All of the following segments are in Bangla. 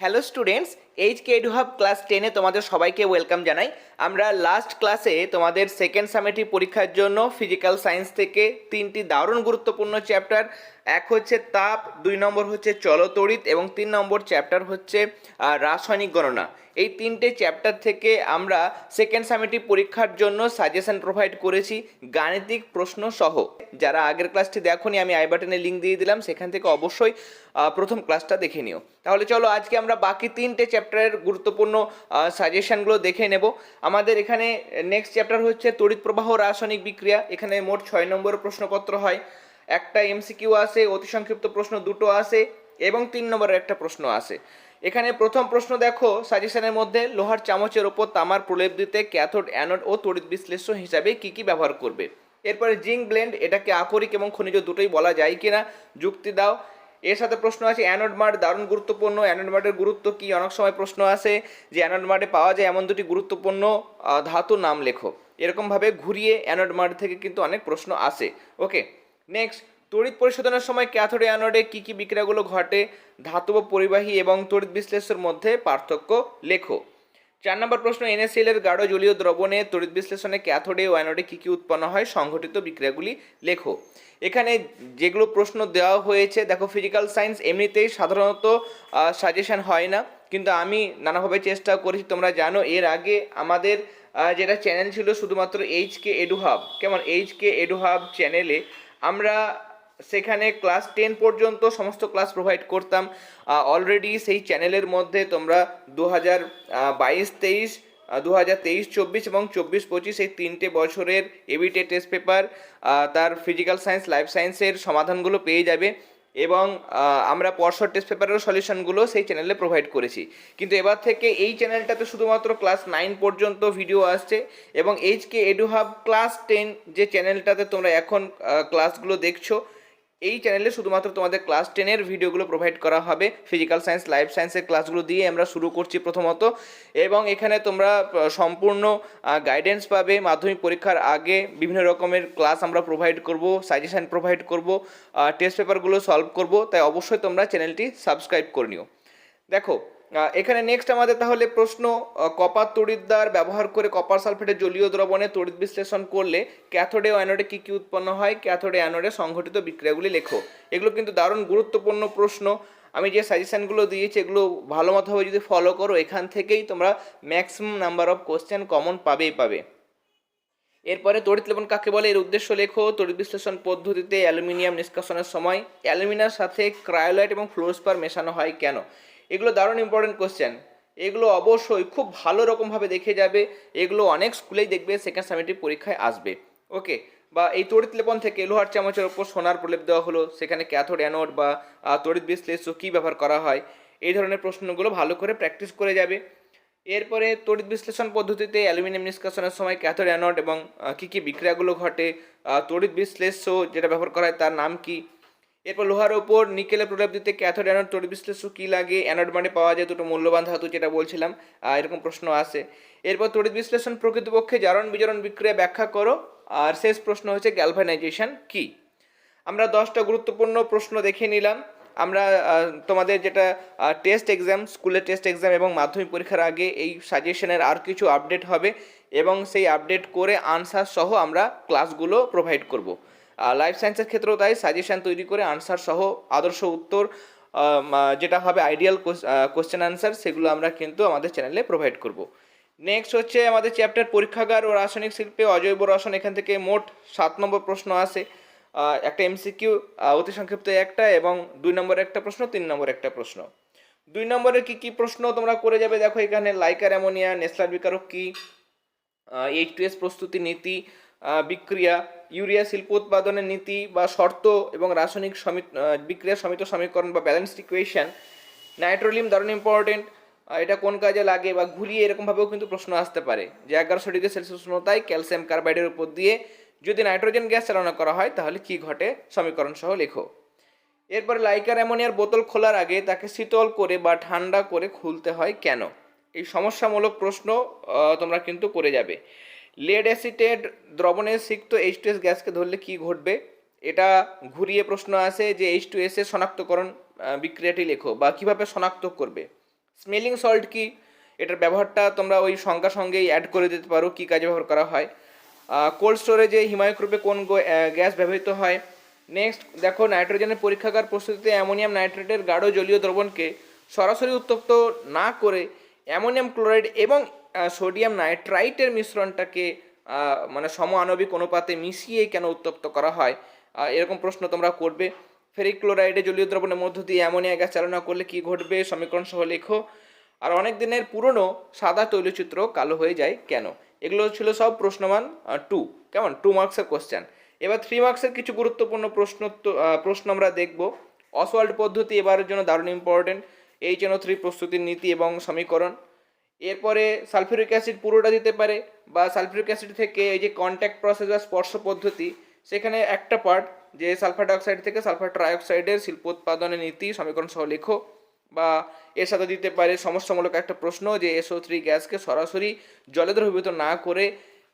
Hello students, H K hub class টেনে তোমাদের সবাইকে ওয়েলকাম জানাই। আমরা লাস্ট ক্লাসে তোমাদের সেকেন্ড সামেটিভ পরীক্ষার জন্য ফিজিক্যাল সায়েন্স থেকে তিনটি দারুণ গুরুত্বপূর্ণ চ্যাপ্টার এক হচ্ছে তাপ, দুই নম্বর হচ্ছে চলতড়িৎ এবং তিন নম্বর চ্যাপ্টার হচ্ছে রাসায়নিক গণনা। এই তিনটে চ্যাপ্টার থেকে আমরা সেকেন্ড সামেটিভ পরীক্ষার জন্য সাজেশন প্রোভাইড করেছি। গাণিতিক প্রশ্ন সহ। যারা আগের ক্লাসটি দেখোনি, আমি আই বাটনে লিঙ্ক দিয়ে দিলাম, সেখান থেকে অবশ্যই প্রথম ক্লাসটা দেখে নিও। তাহলে চলো আজকে আমরা বাকি তিনটে চ্যাপ্টারের গুরুত্বপূর্ণ সাজেশনগুলো দেখে নেব। আমাদের এখানে নেক্সট চ্যাপ্টার হচ্ছে তড়িৎ প্রবাহ রাসায়নিক বিক্রিয়া। এখানে মোট ছয় নম্বর প্রশ্নপত্র হয়। একটা এমসিকিউ আসে অতি সংক্ষিপ্ত প্রশ্ন দুটো আসে এবং তিন নম্বরের একটা প্রশ্ন আসে এখানে প্রথম প্রশ্ন দেখো সাজেশনের মধ্যে লোহার চামচের ওপর তামার প্রলেপ দিতে ক্যাথোড, অ্যানোড ও তড়িৎ বিশ্লেষ্য হিসাবে কি কি ব্যবহার করবে? এরপরে জিঙ্ক ব্লেন্ড, এটাকে আকরিক এবং খনিজ দুটোই বলা যায় কিনা, যুক্তি দাও। এর সাথে প্রশ্ন আছে, অ্যানোড মার্ট দারুণ গুরুত্বপূর্ণ। অ্যানোড মার্টের গুরুত্ব কি? অনেক সময় প্রশ্ন আসে যে, অ্যানোড মার্টে পাওয়া যায় এমন দুটি গুরুত্বপূর্ণ ধাতুর নাম লেখো। এরকমভাবে ঘুরিয়ে অ্যানোড মার্ট থেকে কিন্তু অনেক প্রশ্ন আসে। Okay, next. তড়িৎ পরিশোধনের সময় ক্যাথোডে অ্যানোডে কী কী বিক্রিয়াগুলো ঘটে? ধাতব পরিবাহী এবং তড়িৎ বিশ্লেষের মধ্যে পার্থক্য লেখো। চার নম্বর প্রশ্ন, এনএসএল এর গাঢ় জলীয় দ্রবণে তড়িৎ বিশ্লেষণে ক্যাথোডে ও অ্যানোডে কী কী উৎপন্ন হয়? সংঘটিত বিক্রিয়াগুলি লেখো। এখানে যেগুলো প্রশ্ন দেওয়া হয়েছে, দেখো ফিজিক্যাল সায়েন্স এমনিতেই সাধারণত সাজেশন হয় না। কিন্তু আমি নানাভাবে চেষ্টা করেছি, তোমরা জানো, এর আগে আমাদের যেটা চ্যানেল ছিল শুধুমাত্র এইচ কে এডুহাব কেমন? এইচ কে এডুহাব চ্যানেলে আমরা সেখানে ক্লাস টেন পর্যন্ত সমস্ত ক্লাস প্রোভাইড করতাম। অলরেডি সেই চ্যানেলের মধ্যে তোমরা দু হাজার বাইশ, তেইশ দু হাজার তেইশ, চব্বিশ এবং চব্বিশ, পঁচিশ এই তিনটে বছরের এবিটে টেস্ট পেপার তার ফিজিক্যাল সায়েন্স লাইফ সায়েন্সের সমাধানগুলো পেয়ে যাবে এবং আমরা পরশর টেস্ট পেপারের সলিউশনগুলো সেই চ্যানেলে প্রোভাইড করেছি। কিন্তু এবার থেকে এই চ্যানেলটাতে শুধুমাত্র ক্লাস নাইন পর্যন্ত ভিডিও আসছে এবং এইচকে এডুহাব ক্লাস টেন যে চ্যানেলটাতে তোমরা এখন ক্লাসগুলো দেখছ এই চ্যানেলে শুধুমাত্র তোমাদের ক্লাস টেনের ভিডিওগুলো প্রোভাইড করা হবে। ফিজিক্যাল সায়েন্স লাইফ সায়েন্সের ক্লাসগুলো দিয়ে আমরা শুরু করছি প্রথমত। এবং এখানে তোমরা সম্পূর্ণ গাইডেন্স পাবে। মাধ্যমিক পরীক্ষার আগে বিভিন্ন রকমের ক্লাস আমরা প্রোভাইড করব সাজেশান প্রোভাইড করব টেস্ট পেপারগুলো সলভ করব। তাই অবশ্যই তোমরা চ্যানেলটি সাবস্ক্রাইব করে নিও। দেখো এখানে নেক্সট আমাদের তাহলে প্রশ্ন কপার তড়িৎদ্বার ব্যবহার করে কপার সালফেটের জলীয় দ্রবণে তড়িৎ বিশ্লেষণ করলে ক্যাথোডে অ্যানোডে কী কী উৎপন্ন হয়? ক্যাথোডে, অ্যানোডে সংঘটিত বিক্রিয়াগুলি লেখো। এগুলো কিন্তু দারুণ গুরুত্বপূর্ণ প্রশ্ন। আমি যে সাজেশনগুলো দিয়েছি, এগুলো ভালো মতোভাবে যদি ফলো করো, এখান থেকেই তোমরা maximum number of question common পাবেই পাবে। এরপরে তড়িৎ লেপন কাকে বলে? এর উদ্দেশ্য লেখো, তড়িৎ বিশ্লেষণ পদ্ধতিতে অ্যালুমিনিয়াম নিষ্কাশনের সময় অ্যালুমিনিয়ার সাথে ক্রায়োলাইট এবং ফ্লোরস্পার মেশানো হয় কেন? এগুলো দারুণ ইম্পর্টেন্ট কোশ্চেন এগুলো অবশ্যই খুব ভালো রকমভাবে দেখে যাবে। এগুলো অনেক স্কুলেই দেখবে সেকেন্ড সামিটিভ পরীক্ষায় আসবে। ওকে বা এই তড়িৎ লেপন থেকে লোহার চামচের ওপর সোনার প্রলেপ দেওয়া হলো, সেখানে ক্যাথোড অ্যানোড বা তড়িৎ বিশ্লেষ্য কী ব্যবহার করা হয়? এই ধরনের প্রশ্নগুলো ভালো করে প্র্যাকটিস করে যাবে। এরপরে তড়িৎ বিশ্লেষণ পদ্ধতিতে অ্যালুমিনিয়াম নিষ্কাশনের সময় ক্যাথোড অ্যানোড এবং কী কী বিক্রিয়াগুলো ঘটে? তড়িৎ বিশ্লেষ্য যেটা ব্যবহার করা হয় তার নাম কি? এরপর লোহার ওপর নিকেলে প্রলেপ দিতে ক্যাথোড অ্যানোড তড়িৎ বিশ্লেষ্য কী লাগে? অ্যানোড মানে পাওয়া যায় দুটো মূল্যবান ধাতু যেটা বলছিলাম। এরকম প্রশ্ন আসে এরপর তড়িৎ বিশ্লেষণ প্রকৃতপক্ষে জারণ বিজারণ বিক্রিয়া ব্যাখ্যা করো। আর শেষ প্রশ্ন হচ্ছে গ্যালভানাইজেশন কী? আমরা দশটা গুরুত্বপূর্ণ প্রশ্ন দেখে নিলাম। আমরা তোমাদের যেটা টেস্ট এক্সাম স্কুলের টেস্ট এক্সাম এবং মাধ্যমিক পরীক্ষার আগে এই সাজেশনের আর কিছু আপডেট হবে এবং সেই আপডেট করে আনসার সহ আমরা ক্লাসগুলো প্রোভাইড করব। লাইফ সায়েন্সের ক্ষেত্রেও তাই সাজেশান তৈরি করে আনসার সহ আদর্শ উত্তর যেটা হবে আইডিয়াল কোশ্চেন আনসার সেগুলো আমরা কিন্তু আমাদের চ্যানেলে প্রোভাইড করব। নেক্সট হচ্ছে আমাদের চ্যাপ্টার পরীক্ষাগার ও রাসায়নিক শিল্পে অজৈব রসায়ন, এখান থেকে মোট সাত নম্বর প্রশ্ন আসে। একটা এমসিকিউ অতি সংক্ষিপ্ত একটা এবং দুই নম্বরের একটা প্রশ্ন, তিন নম্বর একটা প্রশ্ন। দুই নম্বরের কি কি প্রশ্ন তোমরা করে যাবে? দেখো এখানে লাইকার অ্যামোনিয়া নেসলার বিকারক কি এইচ টু এস প্রস্তুতি নীতি বিক্রিয়া, ইউরিয়া শিল্প উৎপাদনের নীতি বা শর্ত এবং রাসায়নিক সমিত বিক্রিয়া সমিত সমীকরণ বা ব্যালেন্সড ইকুয়েশন নাইট্রোলিয়াম দারুণ ইম্পর্টেন্ট এটা কোন কাজে লাগে বা ঘুরিয়ে এরকমভাবেও কিন্তু প্রশ্ন আসতে পারে। যে এগারোশো ডিগ্রি সেলসিয়াস উষ্ণতায় ক্যালসিয়াম কার্বাইডের উপর দিয়ে যদি নাইট্রোজেন গ্যাস চালনা করা হয়, তাহলে কি ঘটে? সমীকরণ সহ লেখো। এরপরে লাইকার অ্যামোনিয়ার বোতল খোলার আগে তাকে শীতল করে বা ঠান্ডা করে খুলতে হয় কেন? এই সমস্যামূলক প্রশ্ন তোমরা কিন্তু করে যাবে। লেড অ্যাসিটেড দ্রবণে সিক্ত এইচ টু এস গ্যাসকে ধরলে কি ঘটবে? এটা ঘুরিয়ে প্রশ্ন আসে যে এইচ টু এস এর শনাক্তকরণ বিক্রিয়াটি লেখো বা কীভাবে শনাক্ত করবে? স্মেলিং সল্ট কি? এটার ব্যবহারটা তোমরা ওই সংখ্যা সঙ্গেই অ্যাড করে দিতে পারো, কী কাজে ব্যবহার করা হয়। কোল্ড স্টোরেজে হিমায়ক রূপে কোন গ্যাস ব্যবহৃত হয়? নেক্সট দেখো নাইট্রোজেনের পরীক্ষাগার প্রস্তুতিতে অ্যামোনিয়াম নাইট্রেটের গাঢ় জলীয় দ্রবণকে সরাসরি উত্তপ্ত না করে অ্যামোনিয়াম ক্লোরাইড এবং সোডিয়াম নাইট্রাইটের মিশ্রণটাকে মানে সম আণবিক অনুপাতে মিশিয়ে কেন উত্তপ্ত করা হয়? এরকম প্রশ্ন তোমরা করবে। ফেরিক ক্লোরাইডে জলীয় দ্রবণের মধ্য দিয়ে অ্যামোনিয়া গ্যাস চালনা করলে কি ঘটবে সমীকরণ সহ লেখো। আর অনেক দিনের পুরনো সাদা তৈলচিত্র কালো হয়ে যায় কেন? এগুলো ছিল সব প্রশ্নমান টু কেমন? টু মার্কসের কোশ্চেন এবার থ্রি মার্কসের কিছু গুরুত্বপূর্ণ প্রশ্ন প্রশ্ন আমরা দেখব। অসওয়াল্ড পদ্ধতি এবারের জন্য দারুণ ইম্পর্টেন্ট এইচ এন থ্রি প্রস্তুতির নীতি এবং সমীকরণ। এরপরে সালফিউরিক অ্যাসিড পুরোটা দিতে পারে বা সালফিউরিক অ্যাসিড থেকে এই যে কন্ট্যাক্ট প্রসেস বা স্পর্শ পদ্ধতি, সেখানে একটা পার্ট যে সালফার ডাইঅক্সাইড থেকে সালফার ট্রাইঅক্সাইডের শিল্পোৎপাদনের নীতি সমীকরণ সহ লেখো বা এর সাথে দিতে পারে সমস্যামূলক একটা প্রশ্ন যে এসও থ্রি গ্যাসকে সরাসরি জলে দ্রবীভূত না করে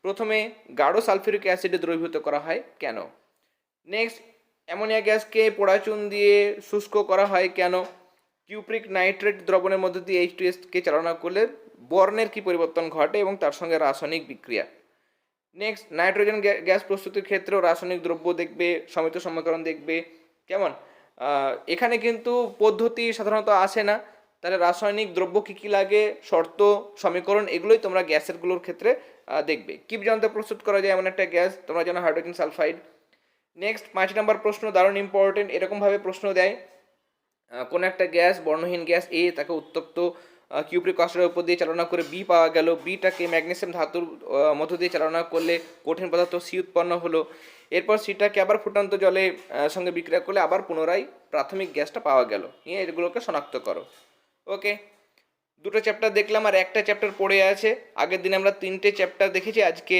প্রথমে গাঢ় সালফিউরিক অ্যাসিডে দ্রবীভূত করা হয় কেন? নেক্সট অ্যামোনিয়া গ্যাসকে পোড়াচুন দিয়ে শুষ্ক করা হয় কেন? কিউপ্রিক নাইট্রেট দ্রবণের মধ্যে দিয়ে এইচ কে চালনা করলে বর্ণের কি পরিবর্তন ঘটে এবং তার সঙ্গে রাসায়নিক বিক্রিয়া? নেক্সট নাইট্রোজেন গ্যাস প্রস্তুতির ক্ষেত্রেও রাসায়নিক দ্রব্য দেখবে, সমিত সমীকরণ দেখবে। কেমন? এখানে কিন্তু পদ্ধতি সাধারণত আসে না। তাহলে রাসায়নিক দ্রব্য কী কী লাগে, শর্ত, সমীকরণ, এগুলোই তোমরা গ্যাসেরগুলোর ক্ষেত্রে দেখবে। কিপ যন্ত্রে প্রস্তুত করা যায় এমন একটা গ্যাস, তোমরা জানো হাইড্রোজেন সালফাইড। নেক্সট পাঁচ নম্বর প্রশ্ন, দারুণ ইম্পর্টেন্ট এরকমভাবে প্রশ্ন দেয়। কোনো একটা গ্যাস, বর্ণহীন গ্যাস এ তাকে উত্তপ্ত কিউপ্রিক অক্সাইডের উপর দিয়ে চালনা করে বি পাওয়া গেল। বিটাকে ম্যাগনেসিয়াম ধাতুর মধ্য দিয়ে চালনা করলে কঠিন পদার্থ সি উৎপন্ন হলো। এরপর সিটাকে আবার ফুটান্ত জলে সঙ্গে বিক্রিয়া করলে আবার পুনরায় প্রাথমিক গ্যাসটা পাওয়া গেল। নিয়ে এগুলোকে শনাক্ত করো। ওকে দুটো চ্যাপ্টার দেখলাম আর একটা চ্যাপ্টার পড়ে আছে। আগের দিন আমরা তিনটে চ্যাপ্টার দেখেছি, আজকে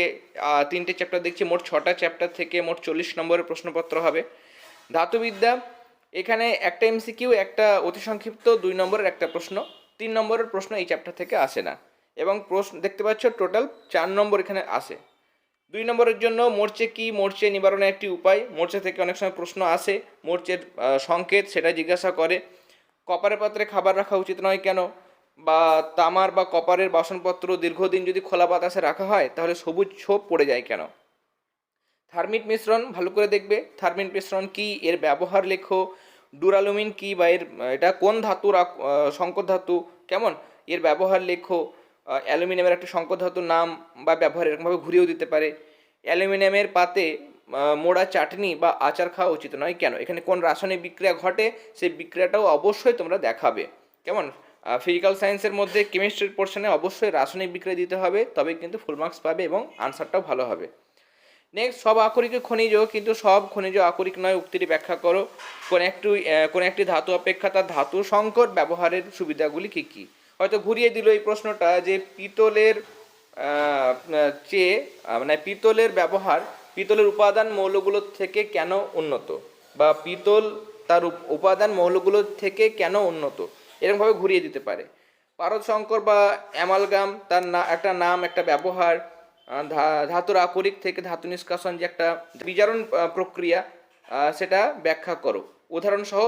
তিনটে চ্যাপ্টার দেখছি। মোট ছটা চ্যাপ্টার থেকে মোট চল্লিশ নম্বরের প্রশ্নপত্র হবে। ধাতুবিদ্যা এখানে একটা এমসিকিউ একটা অতি সংক্ষিপ্ত, দুই নম্বরের একটা প্রশ্ন। তিন নম্বরের প্রশ্ন এই চ্যাপ্টার থেকে আসে না। এবং প্রশ্ন, দেখতে পাচ্ছ টোটাল চার নম্বর এখানে আসে। দুই নম্বরের জন্য মোর্চে কি, মোর্চে নিবারণের একটি উপায়? মোর্চে থেকে অনেক সময় প্রশ্ন আসে, মোর্চের সংকেত সেটা জিজ্ঞাসা করে। কপারের পাত্রে খাবার রাখা উচিত নয় কেন? বা তামার বা কপারের বাসনপত্র দীর্ঘদিন যদি খোলা বাতাসে রাখা হয়, তাহলে সবুজ ছোপ পড়ে যায় কেন? থার্মিট মিশ্রণ, ভালো করে দেখবে। থার্মিট মিশ্রণ কি, এর ব্যবহার লেখো। ডুরালুমিন কি বা এর, এটা কোন ধাতুর সংকর ধাতু? কেমন? এর ব্যবহার লেখো। অ্যালুমিনিয়ামের একটা সংকর ধাতুর নাম বা ব্যবহার এরকমভাবে ঘুরিয়েও দিতে পারে। অ্যালুমিনিয়ামের পাতে মোড়া চাটনি বা আচার খাওয়া উচিত নয়। কেন? এখানে কোন রাসায়নিক বিক্রিয়া ঘটে, সেই বিক্রিয়াটাও অবশ্যই তোমরা দেখাবে। কেমন? ফিজিক্যাল সায়েন্সের মধ্যে কেমিস্ট্রির পোর্শনে অবশ্যই রাসায়নিক বিক্রিয়া দিতে হবে। তবে কিন্তু ফুল মার্কস পাবে এবং আনসারটাও ভালো হবে। নেক্সট সব আকরিক খনিজ, কিন্তু সব খনিজ আকরিক নয়, উক্তিটি ব্যাখ্যা করো। কোন একটু কোন একটি ধাতু অপেক্ষা তার ধাতু সংকট ব্যবহারের সুবিধাগুলি কী কী? হয়তো ঘুরিয়ে দিল এই প্রশ্নটা যে পিতলের চেয়ে মানে পিতলের ব্যবহার, পিতলের উপাদান মৌলগুলোর থেকে কেন উন্নত? বা পিতল তার উপাদান মৌলগুলোর থেকে কেন উন্নত? এরকমভাবে ঘুরিয়ে দিতে পারে। পারদ সংকর বা অ্যামালগাম তার না, একটা নাম, একটা ব্যবহার ধাতুর আকরিক থেকে ধাতু নিষ্কাশন যে একটা বিজারণ প্রক্রিয়া সেটা ব্যাখ্যা করো। উদাহরণ সহ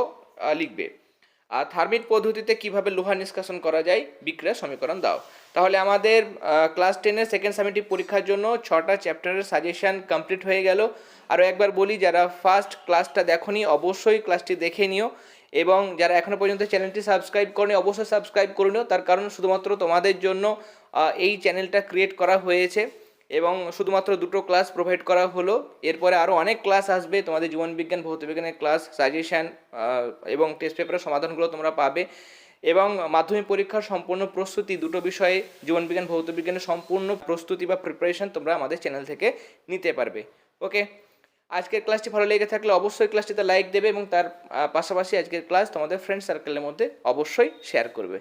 লিখবে। আর থার্মিট পদ্ধতিতে কীভাবে লোহা নিষ্কাশন করা যায়, বিক্রিয়া সমীকরণ দাও। তাহলে আমাদের ক্লাস টেনের সেকেন্ড সামিটিভ পরীক্ষার জন্য ছটা চ্যাপ্টারের সাজেশন কমপ্লিট হয়ে গেল। আরও একবার বলি, যারা ফার্স্ট ক্লাসটা দেখনি, অবশ্যই ক্লাসটি দেখে নিও। এবং যারা এখনও পর্যন্ত চ্যানেলটি সাবস্ক্রাইব করেনি, অবশ্যই সাবস্ক্রাইব করে নিও। তার কারণ শুধুমাত্র তোমাদের জন্য এই চ্যানেলটা ক্রিয়েট করা হয়েছে। এবং শুধুমাত্র দুটো ক্লাস প্রোভাইড করা হলো। এরপরে আরও অনেক ক্লাস আসবে। তোমাদের জীবনবিজ্ঞান ভৌতবিজ্ঞানের ক্লাস সাজেশান এবং টেস্ট পেপারের সমাধানগুলো তোমরা পাবে। এবং মাধ্যমিক পরীক্ষার সম্পূর্ণ প্রস্তুতি, দুটো বিষয়ে জীবনবিজ্ঞান ভৌতবিজ্ঞানের সম্পূর্ণ প্রস্তুতি বা প্রিপারেশন তোমরা আমাদের চ্যানেল থেকে নিতে পারবে। ওকে আজকের ক্লাসটি ভালো লেগে থাকলে অবশ্যই ক্লাসটিতে লাইক দেবে এবং তার পাশাপাশি আজকের ক্লাস তোমাদের ফ্রেন্ড সার্কেলের মধ্যে অবশ্যই শেয়ার করবে।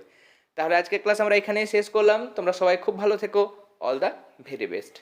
তাহলে আজকের ক্লাস আমরা এখানেই শেষ করলাম। তোমরা সবাই খুব ভালো থেকো। all the very best.